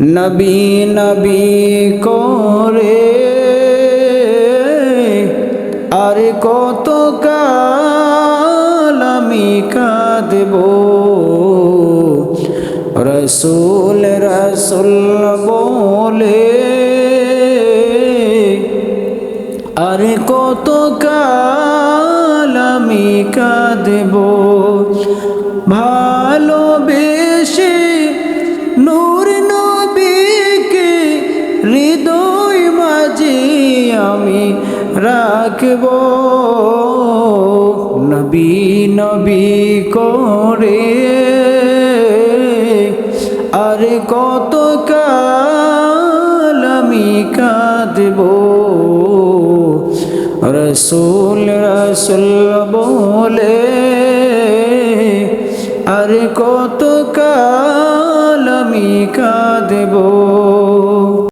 নবী নবী করে আর কত কাল আমি কাঁদব? রসুল রসুল বলে, আর কত কাল আমি কাঁদব? ভালোবেসে হৃদয় মাঝে আমি রাখব। নবী নবী করে আর কত কাল আমি কাঁদব। রসুল রসুল বলে আর কত কাল আমি কাঁদব।